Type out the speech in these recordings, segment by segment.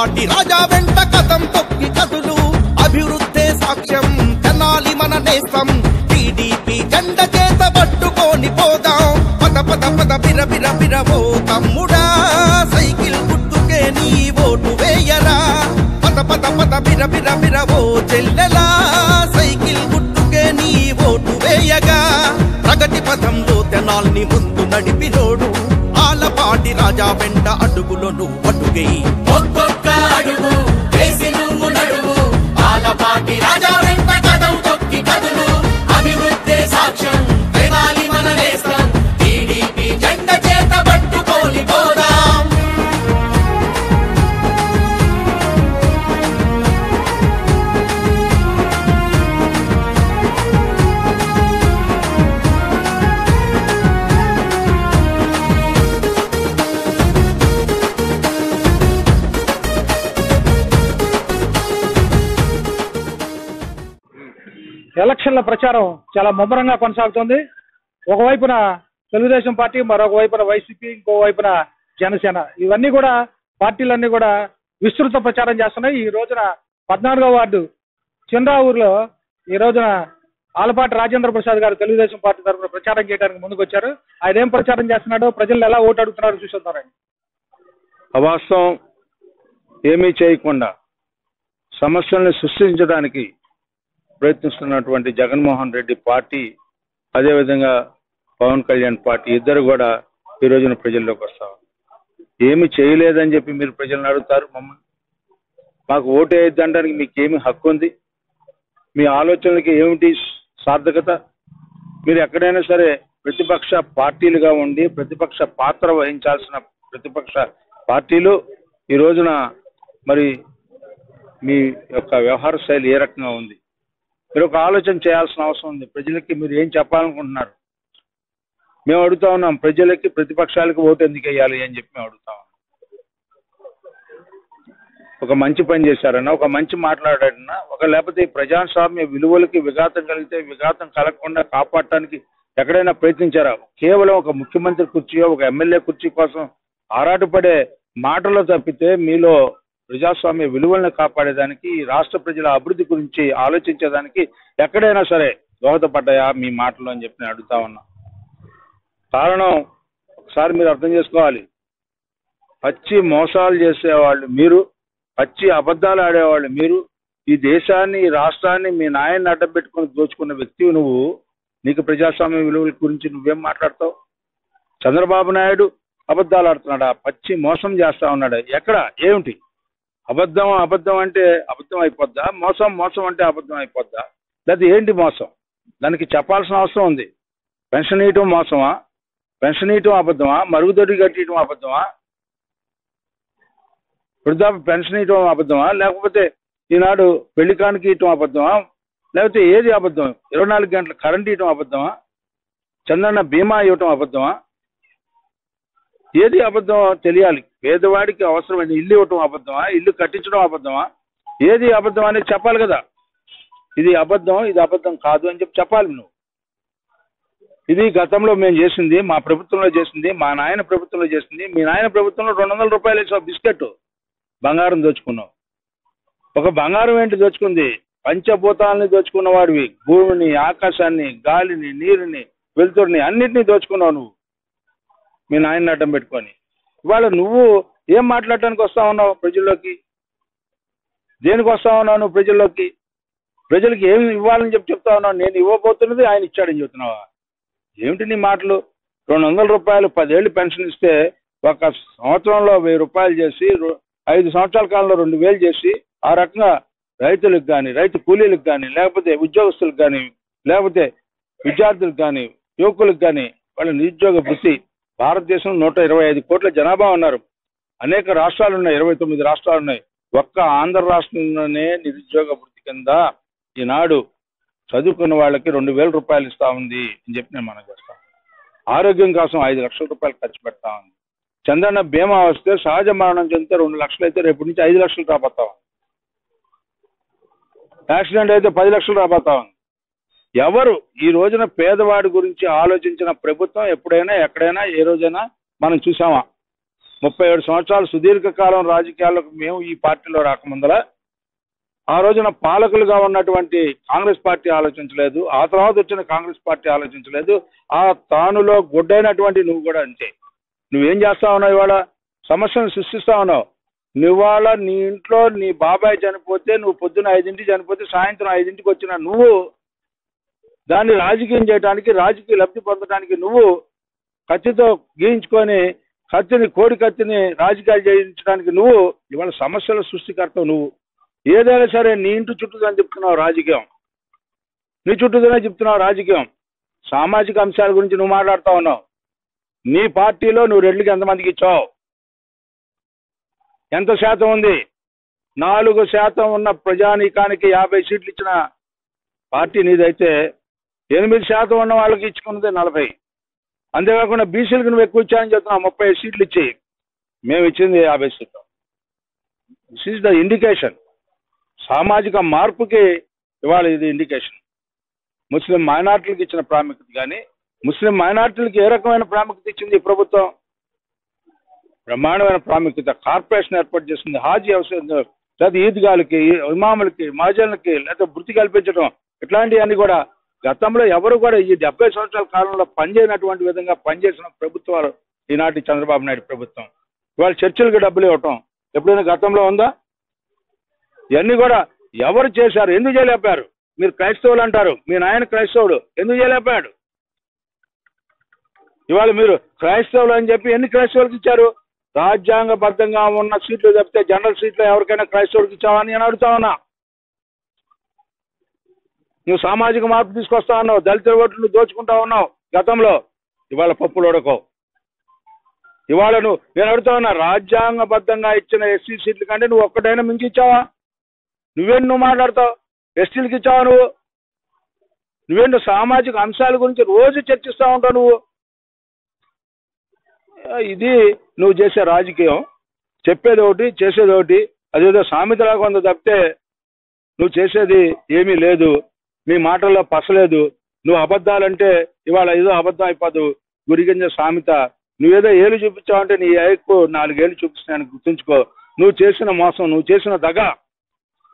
నాటి రాజా వెంట కథం తొక్కి కథలు. అభివృద్ధే సాక్ష్యం తెనాలి మన దేశం టీడీపీ జెండ చేత పట్టుకొని పోదాం. పద పద పద బిర బిర బిరవో తమ్ముడా. సైకిల్ గుట్టుకే నీ ఓటు వేయరా. పద పద పద బిర బిర బిరవో చెల్లెలా. సైకిల్ గుట్టుకే నీ ఓటు వేయగా. ప్రగతి పథంలో తెనాల్ని ముందు నడిపినోడు. ఆలపాటి రాజా వెంట అడుగులను అడుగై ಹಾಡು ఎలక్షన్ల ప్రచారం చాలా ముమ్మరంగా కొనసాగుతోంది. ఒకవైపున తెలుగుదేశం పార్టీ మరొక వైపున వైసీపీ ఇంకో వైపున జనసేన. ఇవన్నీ కూడా పార్టీలన్నీ కూడా విస్తృత ప్రచారం చేస్తున్నాయి. ఈ రోజున పద్నాలుగో వార్డు ఊర్లో ఈ రోజున ఆలపాటి రాజేంద్ర ప్రసాద్ గారు తెలుగుదేశం పార్టీ తరఫున ప్రచారం చేయడానికి ముందుకు వచ్చారు ఆయన ఏం ప్రచారం చేస్తున్నాడో ప్రజలు ఎలా ఓటు అడుగుతున్నారో చూస్తున్నారండి అవాస్తవం ఏమీ చేయకుండా సమస్యల్ని సృష్టించడానికి ప్రయత్నిస్తున్నటువంటి జగన్మోహన్ రెడ్డి పార్టీ అదేవిధంగా పవన్ కళ్యాణ్ పార్టీ ఇద్దరు కూడా ఈ రోజున ప్రజల్లోకి వస్తాం ఏమి చేయలేదని చెప్పి మీరు ప్రజలను అడుగుతారు మమ్మల్ని. మాకు ఓటు వేయద్దంటానికి మీకు ఏమి హక్కు ఉంది? మీ ఆలోచనలకి ఏమిటి సార్థకత? మీరు ఎక్కడైనా సరే ప్రతిపక్ష పార్టీలుగా ఉండి ప్రతిపక్ష పాత్ర వహించాల్సిన ప్రతిపక్ష పార్టీలు ఈ రోజున మరి మీ యొక్క వ్యవహార శైలి ఏ రకంగా ఉంది? మీరు ఒక ఆలోచన చేయాల్సిన అవసరం ఉంది. ప్రజలకి మీరు ఏం చెప్పాలనుకుంటున్నారు? మేము అడుగుతా ఉన్నాం ప్రజలకి ప్రతిపక్షాలకు ఓటు ఎందుకు వేయాలి అని చెప్పి మేము అడుగుతా ఉన్నాం. ఒక మంచి పని చేశారన్నా ఒక మంచి మాట్లాడారన్నా ఒక లేకపోతే ప్రజాస్వామ్య విలువలకి విఘాతం కలిగితే విఘాతం కలగకుండా కాపాడటానికి ఎక్కడైనా ప్రయత్నించారా? కేవలం ఒక ముఖ్యమంత్రి కుర్చీయో ఒక ఎమ్మెల్యే కుర్చీ కోసం ఆరాటపడే మాటలు తప్పితే మీలో ప్రజాస్వామ్య విలువలను కాపాడేదానికి ఈ రాష్ట్ర ప్రజల అభివృద్ధి గురించి ఆలోచించేదానికి ఎక్కడైనా సరే దోహదపడ్డాయా మీ మాటలు అని చెప్పి నేను అడుగుతా ఉన్నా. కారణం ఒకసారి మీరు అర్థం చేసుకోవాలి. పచ్చి మోసాలు చేసేవాళ్ళు మీరు పచ్చి అబద్ధాలు ఆడేవాళ్ళు మీరు ఈ దేశాన్ని ఈ రాష్ట్రాన్ని మీ నాయన్ని అడ్డం పెట్టుకుని దోచుకున్న వ్యక్తివి నువ్వు నీకు ప్రజాస్వామ్య విలువల గురించి నువ్వేం మాట్లాడతావు? చంద్రబాబు నాయుడు అబద్ధాలు ఆడుతున్నాడా? పచ్చి మోసం చేస్తా ఉన్నాడా? ఎక్కడ? ఏమిటి? అబద్ధం అబద్ధం అంటే అబద్ధం అయిపోద్దా? మోసం మోసం అంటే అబద్ధం అయిపోద్దా? లేదా ఏంటి మోసం? దానికి చెప్పాల్సిన అవసరం ఉంది. పెన్షన్ ఇవ్వటం మోసమా? పెన్షన్ ఇవ్వటం అబద్ధమా? మరుగుదొడ్డి కట్టియటం అబద్ధమా? వృద్ధాప్య పెన్షన్ ఇవ్వటం అబద్ధమా? లేకపోతే ఈనాడు పెళ్ళి కానుక ఇవ్వటం అబద్ధమా? లేకపోతే ఏది అబద్ధం? ఇరవై నాలుగు గంటలు కరెంట్ ఇవ్వటం అబద్ధమా? చంద్రన్న బీమా ఇవ్వటం అబద్ధమా? ఏది అబద్ధం తెలియాలి. పేదవాడికి అవసరమైన ఇల్లు ఇవ్వటం అబద్ధమా? ఇల్లు కట్టించడం అబద్ధమా? ఏది అబద్ధం అనేది చెప్పాలి కదా. ఇది అబద్ధం ఇది అబద్ధం కాదు అని చెప్పి చెప్పాలి నువ్వు. ఇది గతంలో మేము చేసింది మా ప్రభుత్వంలో చేసింది మా నాయన ప్రభుత్వంలో చేసింది మీ నాయన ప్రభుత్వంలో రెండు వందల రూపాయలు వేసావు బిస్కెట్ బంగారం దోచుకున్నావు ఒక బంగారం ఏంటి దోచుకుంది? పంచభూతాలని దోచుకున్న వాడివి భూమిని ఆకాశాన్ని గాలిని నీరుని వెలుతురిని అన్నిటినీ దోచుకున్నావు నువ్వు. మీ నాయన అడ్డం పెట్టుకొని. ఇవాళ నువ్వు ఏం మాట్లాడటానికి వస్తా ఉన్నావు ప్రజల్లోకి? దేనికి వస్తా ఉన్నావు నువ్వు ప్రజల్లోకి? ప్రజలకి ఏమి ఇవ్వాలని చెప్పి చెప్తా ఉన్నావు? నేను ఇవ్వబోతున్నది ఆయన ఇచ్చాడని చెప్తున్నావా? ఏమిటి నీ మాటలు? రెండు వందల రూపాయలు పదేళ్ళు పెన్షన్ ఇస్తే ఒక సంవత్సరంలో వెయ్యి రూపాయలు చేసి ఐదు సంవత్సరాల కాలంలో రెండు వేలు చేసి ఆ రకంగా రైతులకు కానీ రైతు కూలీలకు కానీ లేకపోతే ఉద్యోగస్తులకు కానీ లేకపోతే విద్యార్థులకు కానీ యువకులకు కానీ వాళ్ళ నిరుద్యోగ వృత్తి భారతదేశం నూట ఇరవై ఐదు కోట్ల జనాభా ఉన్నారు. అనేక రాష్ట్రాలు ఉన్నాయి ఇరవై తొమ్మిది రాష్ట్రాలు ఉన్నాయి ఒక్క ఆంధ్ర రాష్ట్రంలోనే నిరుద్యోగ వృత్తి కింద ఈనాడు చదువుకున్న వాళ్ళకి రెండు వేల రూపాయలు ఇస్తా ఉంది అని చెప్పి నేను మనం చేస్తాను ఆరోగ్యం కోసం ఐదు లక్షల రూపాయలు ఖర్చు పెడతా ఉంది. చంద్రన్న బీమా వస్తే సహజ మరణం చెందితే రెండు లక్షలు అయితే రేపు నుంచి ఐదు లక్షలు రాబోతా ఉంది. యాక్సిడెంట్ అయితే పది లక్షలు రాబోతా ఉంది. ఎవరు ఈ రోజున పేదవాడి గురించి ఆలోచించిన ప్రభుత్వం ఎప్పుడైనా ఎక్కడైనా ఏ రోజైనా మనం చూసామా? ముప్పై ఏడు సంవత్సరాలు సుదీర్ఘకాలం రాజకీయాలకు మేము ఈ పార్టీలో రాకముందల ఆ రోజున పాలకులుగా ఉన్నటువంటి కాంగ్రెస్ పార్టీ ఆలోచించలేదు ఆ తర్వాత వచ్చిన కాంగ్రెస్ పార్టీ ఆలోచించలేదు ఆ తానులో గుడ్డైనటువంటి నువ్వు కూడా అంతే. నువ్వేం చేస్తా ఉన్నావు ఇవాళ? సమస్యను సృష్టిస్తా ఉన్నావు. నువ్వాళ నీ ఇంట్లో నీ బాబాయ్ చనిపోతే నువ్వు పొద్దున ఐదింటికి చనిపోతే సాయంత్రం ఐదింటికి వచ్చిన నువ్వు దాన్ని రాజకీయం చేయడానికి రాజకీయ లబ్ధి పొందడానికి నువ్వు కత్తితో గీయించుకొని కత్తిని కోడి కత్తిని రాజకీయాలు చేయించడానికి నువ్వు ఇవాళ సమస్యల సృష్టికర్తవు నువ్వు. ఏదైనా సరే నీ ఇంటి చుట్టూదని చెప్తున్నావు రాజకీయం. నీ చుట్టూతోనే చెప్తున్నావు రాజకీయం. సామాజిక అంశాల గురించి నువ్వు మాట్లాడుతా ఉన్నావు. నీ పార్టీలో నువ్వు రెడ్లకి ఎంతమందికి ఇచ్చావు? ఎంత శాతం ఉంది? నాలుగు శాతం ఉన్న ప్రజానీకానికి యాభై సీట్లు ఇచ్చిన పార్టీ నీదైతే ఎనిమిది శాతం ఉన్న వాళ్ళకి ఇచ్చుకున్నది నలభై. అంతేకాకుండా బీసీలకు నువ్వు ఎక్కువ ఇచ్చాయని చెప్తున్నావు ముప్పై సీట్లు ఇచ్చి మేము ఇచ్చింది యాభై సీట్లు. దిస్ ఈజ్ ద ఇండికేషన్ సామాజిక మార్పుకి ఇవాళ ఇది ఇండికేషన్ ముస్లిం మైనార్టీలకు ఇచ్చిన ప్రాముఖ్యత కానీ ముస్లిం మైనార్టీలకు ఏ రకమైన ప్రాముఖ్యత ఇచ్చింది ఈ ప్రభుత్వం? బ్రహ్మాండమైన ప్రాముఖ్యత. కార్పొరేషన్ ఏర్పాటు చేసింది హాజీ అవసరం లేదా. ఈద్గాలకి ఇమాములకి మహాజన్లకి లేదా వృత్తి కల్పించడం ఇట్లాంటివన్నీ కూడా గతంలో ఎవరు కూడా ఈ డెబ్బై సంవత్సరాల కాలంలో పనిచేయనటువంటి విధంగా పనిచేసిన ప్రభుత్వాలు ఈనాటి చంద్రబాబు నాయుడు ప్రభుత్వం. ఇవాళ చర్చలకు డబ్బులు ఇవ్వటం ఎప్పుడైనా గతంలో ఉందా? ఇవన్నీ కూడా ఎవరు చేశారు? ఎందుకు చేయలేపారు మీరు క్రైస్తవులు అంటారు. మీ నాయన క్రైస్తవుడు. ఎందుకు చేయలేపాడు ఇవాళ మీరు క్రైస్తవులు అని చెప్పి ఎన్ని క్రైస్తవులకు ఇచ్చారు? రాజ్యాంగబద్ధంగా ఉన్న సీట్లు తప్పితే జనరల్ సీట్లు ఎవరికైనా క్రైస్తవులకు ఇచ్చావని నేను అడుగుతా ఉన్నా. నువ్వు సామాజిక మార్పు తీసుకొస్తా ఉన్నావు దళిత ఓట్లు నువ్వు దోచుకుంటా ఉన్నావు గతంలో. ఇవాళ పప్పులు ఉడకవు. ఇవాళ నువ్వు నేను అడుగుతా ఉన్నా రాజ్యాంగబద్ధంగా ఇచ్చిన ఎస్సీ సీట్ల కంటే నువ్వు ఒక్కటైనా మించి ఇచ్చావా? నువ్వేం నువ్వు మాట్లాడతావు? ఎస్టీలకు ఇచ్చావా నువ్వు? నువ్వేంటో సామాజిక అంశాల గురించి రోజు చర్చిస్తూ ఉంటావు నువ్వు? ఇది నువ్వు చేసే రాజకీయం. చెప్పేది ఒకటి చేసేది ఒకటి. అదేదో సామెతలాగా ఉంది తప్పితే నువ్వు చేసేది ఏమీ లేదు. నీ మాటల్లో పసలేదు. నువ్వు అబద్ధాలంటే ఇవాళ ఏదో అబద్ధం అయిపోదు గురిగింజ సామెత. నువ్వేదో ఏళ్ళు చూపించావంటే నీ ఏకు నాలుగేళ్ళు చూపిస్తున్నాను గుర్తుంచుకో. నువ్వు చేసిన మోసం నువ్వు చేసిన దగ.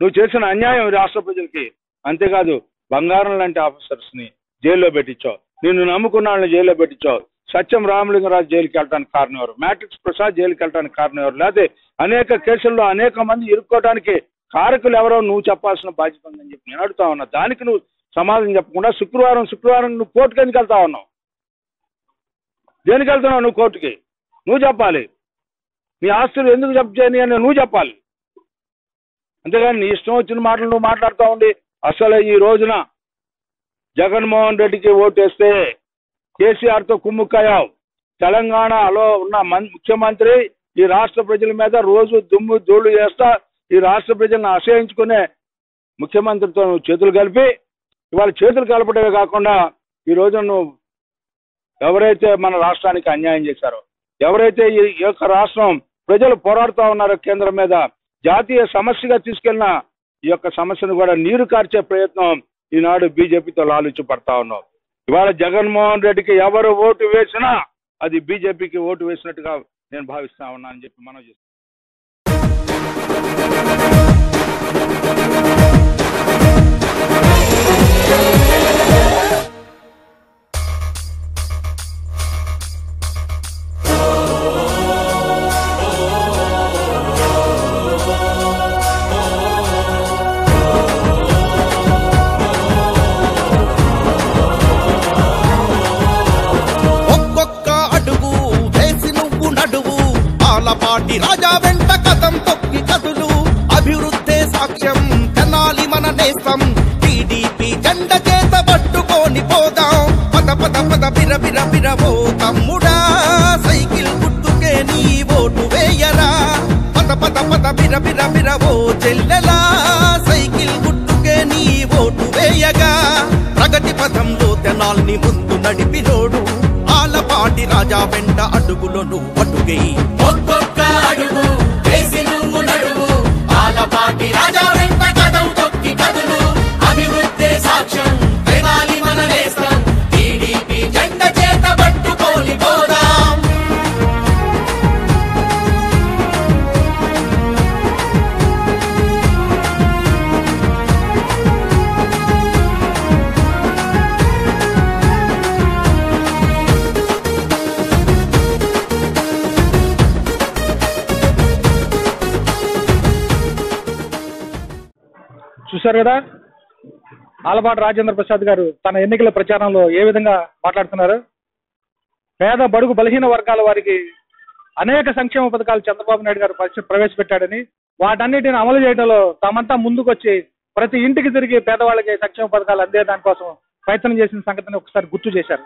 నువ్వు చేసిన అన్యాయం రాష్ట్ర ప్రజలకి. అంతేకాదు బంగారం లాంటి ఆఫీసర్స్ని జైల్లో పెట్టించావు. నిన్ను నమ్ముకున్న వాళ్ళని జైల్లో పెట్టించావు. సత్యం రామలింగరాజు జైలుకి వెళ్ళడానికి కారణం ఎవరు? మ్యాట్రిక్స్ ప్రసాద్ జైలుకి వెళ్ళడానికి కారణం ఎవరు? లేకపోతే అనేక కేసుల్లో అనేక మంది ఇరుక్కోవడానికి కారకులు ఎవరో నువ్వు చెప్పాల్సిన బాధ్యత ఉందని చెప్పి నేను అడుగుతా ఉన్నా. దానికి నువ్వు సమాధానం చెప్పకుండా శుక్రవారం శుక్రవారం నువ్వు కోర్టుకి ఎందుకు వెళ్తా ఉన్నావు? దేనికి వెళ్తున్నావు నువ్వు కోర్టుకి? నువ్వు చెప్పాలి. నీ ఆస్తులు ఎందుకు జప్తు చేయని అని నువ్వు చెప్పాలి. అంతేగాని నీ ఇష్టం వచ్చిన మాటలు నువ్వు మాట్లాడుతూ ఉండి అసలు ఈ రోజున జగన్మోహన్ రెడ్డికి ఓటేస్తే కేసీఆర్తో కుమ్ముక్కయ్యావు. తెలంగాణలో ఉన్న మన్- ముఖ్యమంత్రి ఈ రాష్ట్ర ప్రజల మీద రోజు దుమ్ము ధూళి చేస్తా ఈ రాష్ట్ర ప్రజలను ఆశ్రయించుకునే ముఖ్యమంత్రితో చేతులు కలిపి ఇవాళ చేతులు కలపడమే కాకుండా ఈ రోజు నువ్వు ఎవరైతే మన రాష్ట్రానికి అన్యాయం చేశారో ఎవరైతే ఈ ఈ యొక్క రాష్ట్రం ప్రజలు పోరాడుతూ ఉన్నారో కేంద్రం మీద జాతీయ సమస్యగా తీసుకెళ్ళిన ఈ యొక్క సమస్యను కూడా నీరు కార్చే ప్రయత్నం ఈనాడు బీజేపీతో లాలుచి పడతా ఉన్నాం ఇవాళ జగన్మోహన్ రెడ్డికి ఎవరు ఓటు వేసినా అది బీజేపీకి ఓటు వేసినట్టుగా నేను భావిస్తా ఉన్నా అని చెప్పి మనం ఒక్కొక్క దేశం. టీడీపీ జెండ చేత పట్టుకొని పోదాం. పద పద పద బిర బిర బిరవో తమ్ముడా. సైకిల్ గుర్తుకే నీ ఓటు వేయరా. పద పద పద బిర బిర బిరవో చెల్లెలా. సైకిల్ గుర్తుకే నీ ఓటు వేయగా. ప్రగతి పథంలో తెనాల్ని ముందు నడిపినోడు. ఆలపాటి రాజా వెంట అడుగులను నువ్వు ఒక్కొక్క అడుగు చూశారు కదా? ఆలపాటి రాజేంద్ర ప్రసాద్ గారు తన ఎన్నికల ప్రచారంలో ఏ విధంగా మాట్లాడుతున్నారు? పేద బడుగు బలహీన వర్గాల వారికి అనేక సంక్షేమ పథకాలు చంద్రబాబు నాయుడు గారు ప్రవేశపెట్టాడని వాటన్నిటిని అమలు చేయడంలో తమంతా ముందుకొచ్చి ప్రతి ఇంటికి తిరిగి పేదవాళ్ళకి సంక్షేమ పథకాలు అందే దానికోసం ప్రయత్నం చేసిన సంగతిని ఒకసారి గుర్తు చేశారు.